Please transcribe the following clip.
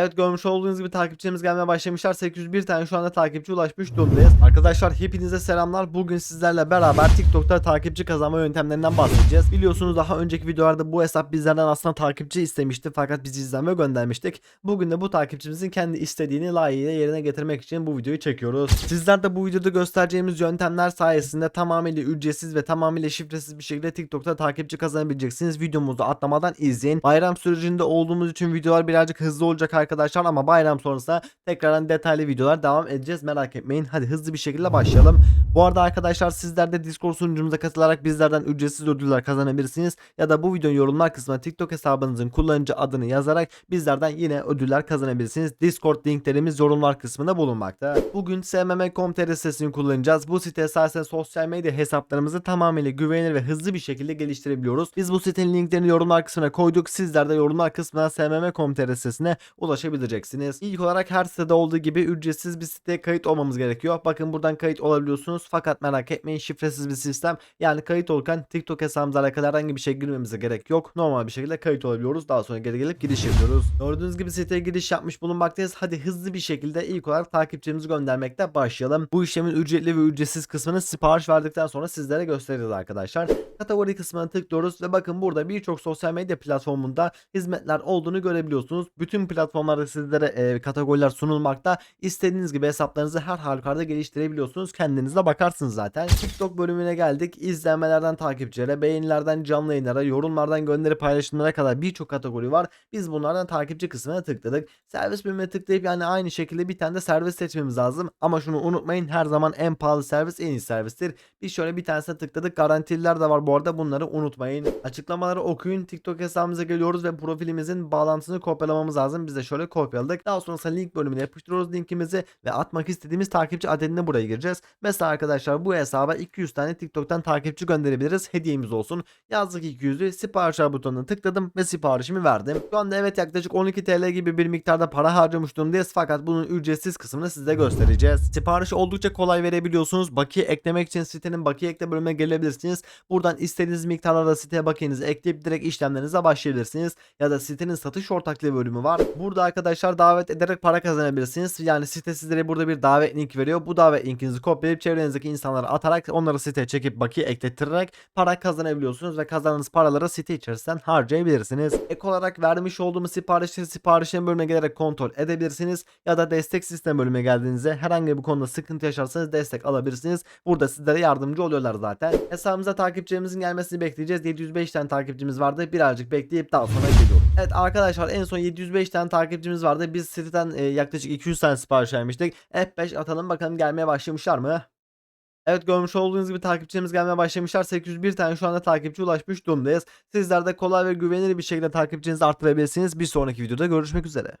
Evet görmüş olduğunuz gibi takipçilerimiz gelmeye başlamışlar. 801 tane şu anda takipçi ulaşmış durumdayız. Arkadaşlar hepinize selamlar. Bugün sizlerle beraber TikTok'ta takipçi kazanma yöntemlerinden bahsedeceğiz. Biliyorsunuz daha önceki videolarda bu hesap bizlerden aslında takipçi istemişti fakat biz izlenme göndermiştik. Bugün de bu takipçimizin kendi istediğini layığıyla yerine getirmek için bu videoyu çekiyoruz. Sizler de bu videoda göstereceğimiz yöntemler sayesinde tamamıyla ücretsiz ve tamamıyla şifresiz bir şekilde TikTok'ta takipçi kazanabileceksiniz. Videomuzu atlamadan izleyin. Bayram sürecinde olduğumuz için videolar birazcık hızlı olacak arkadaşlar ama bayram sonrasında tekrardan detaylı videolar devam edeceğiz. Merak etmeyin. Hadi hızlı bir şekilde başlayalım. Bu arada arkadaşlar sizler de Discord sunucumuza katılarak bizlerden ücretsiz ödüller kazanabilirsiniz. Ya da bu videonun yorumlar kısmına TikTok hesabınızın kullanıcı adını yazarak bizlerden yine ödüller kazanabilirsiniz. Discord linklerimiz yorumlar kısmında bulunmakta. Bugün smm.com.tr sitesini kullanacağız. Bu site sayesinde sosyal medya hesaplarımızı tamamıyla güvenilir ve hızlı bir şekilde geliştirebiliyoruz. Biz bu sitenin linklerini yorumlar kısmına koyduk. Sizler de yorumlar kısmına smm.com.tr sitesine ulaşabileceksiniz. İlk olarak her sitede olduğu gibi ücretsiz bir siteye kayıt olmamız gerekiyor. Bakın buradan kayıt olabiliyorsunuz. Fakat merak etmeyin şifresiz bir sistem. Yani kayıt olurken TikTok hesabımıza alakalı herhangi bir şey girmemize gerek yok. Normal bir şekilde kayıt olabiliyoruz. Daha sonra geri gelip giriş yapıyoruz. Gördüğünüz gibi siteye giriş yapmış bulunmaktayız. Hadi hızlı bir şekilde ilk olarak takipçimizi göndermekte başlayalım. Bu işlemin ücretli ve ücretsiz kısmını sipariş verdikten sonra sizlere gösteririz arkadaşlar. Kategori kısmına tıklıyoruz ve bakın burada birçok sosyal medya platformunda hizmetler olduğunu görebiliyorsunuz. Bütün platformlarda sizlere e, kategoriler sunulmakta. İstediğiniz gibi hesaplarınızı her halükarda geliştirebiliyorsunuz. Kendiniz de bakarsınız zaten. TikTok bölümüne geldik. İzlenmelerden takipçilere, beğenilerden canlı yayınlara, yorumlardan gönderi paylaşımlara kadar birçok kategori var. Biz bunlardan takipçi kısmına tıkladık. Servis bölümüne tıklayıp yani aynı şekilde bir tane de servis seçmemiz lazım. Ama şunu unutmayın her zaman en pahalı servis en iyi servistir. Biz şöyle bir tanesine tıkladık. Garantililer de var bu arada bunları unutmayın. Açıklamaları okuyun. TikTok hesabımıza geliyoruz ve profilimizin bağlantısını kopyalamamız lazım. Biz de şöyle kopyaladık. Daha sonrasında link bölümüne yapıştırıyoruz linkimizi ve atmak istediğimiz takipçi adedine buraya gireceğiz. Mesela arkadaşlar bu hesaba 200 tane TikTok'tan takipçi gönderebiliriz. Hediyemiz olsun. Yazdık 200'ü siparişler butonuna tıkladım ve siparişimi verdim. Şu anda evet yaklaşık 12 TL gibi bir miktarda para harcamış durumdayız fakat bunun ücretsiz kısmını size göstereceğiz. Siparişi oldukça kolay verebiliyorsunuz. Bakiye eklemek için sitenin bakiye ekle bölümüne gelebilirsiniz. Buradan istediğiniz miktarlarda siteye bakiyenizi ekleyip direkt işlemlerinize başlayabilirsiniz. Ya da sitenin satış ortaklığı bölümü var. Burada arkadaşlar davet ederek para kazanabilirsiniz. Yani site sizlere burada bir davet link veriyor. Bu davet linkinizi kopyalayıp çevrenizdeki insanlara atarak onları siteye çekip bakiye eklettirerek para kazanabiliyorsunuz ve kazandığınız paraları site içerisinden harcayabilirsiniz. Ek olarak vermiş olduğumuz siparişleri siparişlerin bölümüne gelerek kontrol edebilirsiniz. Ya da destek sistem bölümüne geldiğinizde herhangi bir konuda sıkıntı yaşarsanız destek alabilirsiniz. Burada sizlere yardımcı oluyorlar zaten. Hesabımıza takipçilerimizin gelmesini bekleyeceğiz. 705 tane takipçimiz vardı. Birazcık bekleyip daha sonra geliyorum. Evet arkadaşlar en son 705 tane takipçimiz vardı. Biz siteden e, yaklaşık 200 tane sipariş vermiştik. F5 atalım bakalım gelmeye başlamışlar mı? Evet görmüş olduğunuz gibi takipçilerimiz gelmeye başlamışlar. 801 tane şu anda takipçi ulaşmış durumdayız. Sizler de kolay ve güvenilir bir şekilde takipçinizi arttırabilirsiniz. Bir sonraki videoda görüşmek üzere.